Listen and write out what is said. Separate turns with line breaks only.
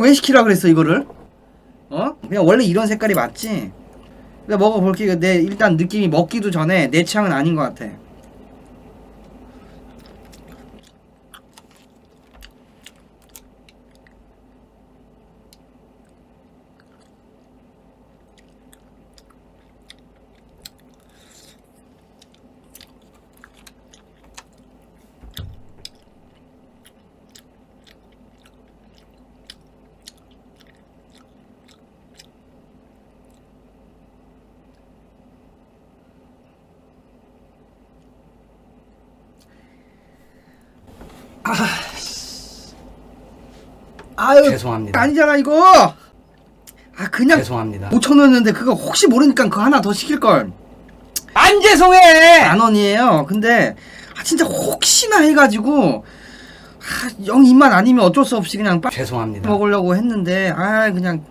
그왜 시키라 그랬어 이거를? 어? 그냥 원래 이런 색깔이 맞지? 그러니까 먹어볼게. 내 일단 느낌이 먹기도 전에 내 취향은 아닌 것 같 아. 아유,
죄송합니다.
아니잖아 이거. 아 그냥
죄송합니다.
5천 원이었는데 그거 혹시 모르니까 그거 하나 더 시킬 걸.
안 죄송해.
만 원이에요. 근데 아 진짜 혹시나 해가지고 아, 영 입만 아니면 어쩔 수 없이 그냥 빠
죄송합니다.
먹으려고 했는데 아 그냥